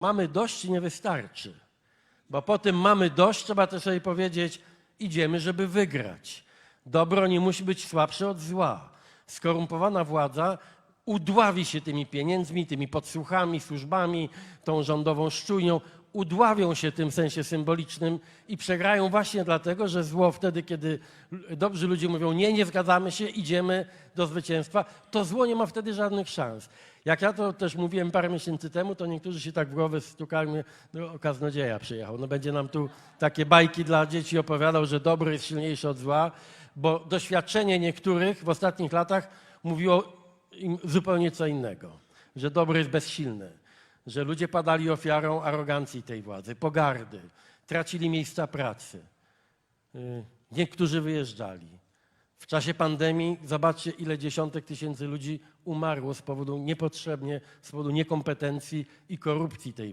mamy dość nie wystarczy. Bo po tym mamy dość, trzeba też sobie powiedzieć, idziemy, żeby wygrać. Dobro nie musi być słabsze od zła. Skorumpowana władza udławi się tymi pieniędzmi, tymi podsłuchami, służbami, tą rządową szczujnią, udławią się tym sensie symbolicznym i przegrają właśnie dlatego, że zło wtedy, kiedy dobrzy ludzie mówią nie, nie zgadzamy się, idziemy do zwycięstwa, to zło nie ma wtedy żadnych szans. Jak ja to też mówiłem parę miesięcy temu, to niektórzy się tak w głowę stukali, no kaznodzieja przyjechał, no będzie nam tu takie bajki dla dzieci opowiadał, że dobro jest silniejsze od zła, bo doświadczenie niektórych w ostatnich latach mówiło zupełnie co innego, że dobro jest bezsilne, że ludzie padali ofiarą arogancji tej władzy, pogardy, tracili miejsca pracy. Y, Niektórzy wyjeżdżali. W czasie pandemii zobaczcie, ile dziesiątek tysięcy ludzi umarło z powodu niepotrzebnie, z powodu niekompetencji i korupcji tej